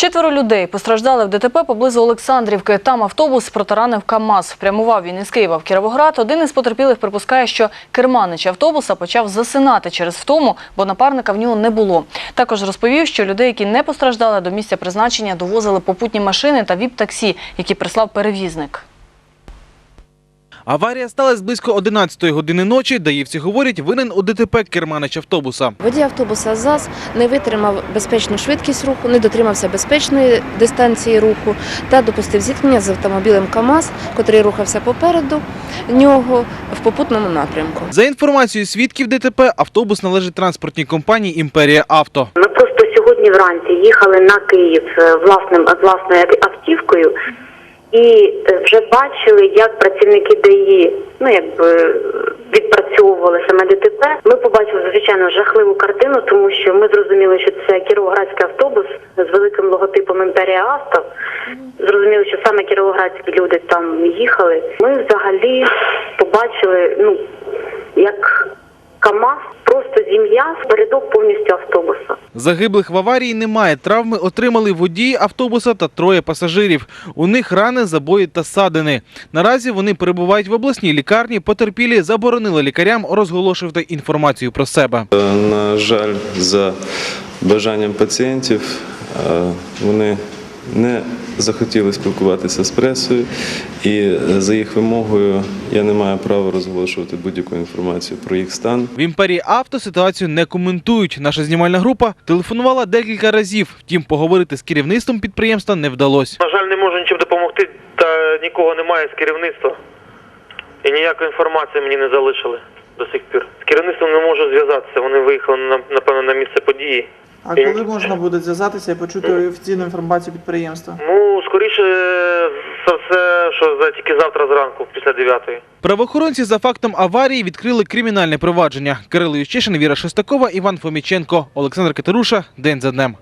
Четверо людей постраждали в ДТП поблизу Олександрівки. Там автобус протаранив КАМАЗ. Прямував він із Києва в Кіровоград. Один із потерпілих припускає, що керманич автобуса почав засинати через втому, бо напарника в нього не було. Також розповів, що людей, які не постраждали до місця призначення, довозили попутні машини та віп-таксі, які прислав перевізник. Аварія сталася близько 11 години ночі. Даївці говорять, винен у ДТП керманич автобуса. Водій автобуса ЗАЗ не витримав безпечну швидкість руху, не дотримався безпечної дистанції руху та допустив зіткнення з автомобілем КАМАЗ, котрий рухався попереду нього в попутному напрямку. За інформацією свідків ДТП, автобус належить транспортній компанії «Імперія Авто». Ми просто сьогодні вранці їхали на Київ е, власним власною автівкою і е, вже бачили, як працівники ДАІ ну якби е, відпрацьовували саме ДТП. Ми побачили звичайно жахливу картину, тому що ми зрозуміли, що це кіровоградський автобус з великим логотипом Імперія Авто. Зрозуміли, що саме кіровоградські люди там їхали. Ми взагалі побачили, ну як КАМАЗ просто зім'я передок повністю автобуса. Загиблих в аварії немає. Травми отримали водії автобуса та троє пасажирів. У них рани, забої та садини. Наразі вони перебувають в обласній лікарні. Потерпілі заборонили лікарям розголошувати інформацію про себе. Е, На жаль, за бажанням пацієнтів е, вони не захотіли спілкуватися з пресою, і е, за їх вимогою я не маю права розголошувати будь-яку інформацію про їх стан. В імперії авто ситуацію не коментують. Наша знімальна група телефонувала декілька разів. Втім, поговорити з керівництвом підприємства не вдалося. На жаль, не можу нічим допомогти, та нікого немає з керівництва. І ніякої інформації мені не залишили до сих пір. З керівництвом не можу зв'язатися. Вони виїхали на- напевно на місце події. А коли можна буде зв'язатися і почути офіційну інформацію підприємства? Ну, скоріше за все, що за тільки завтра зранку, після 9-ї. Правоохоронці за фактом аварії відкрили кримінальне провадження. Кирило Ющишин, Віра Шестакова, Іван Фоміченко, Олександр Катеруша. День за днем.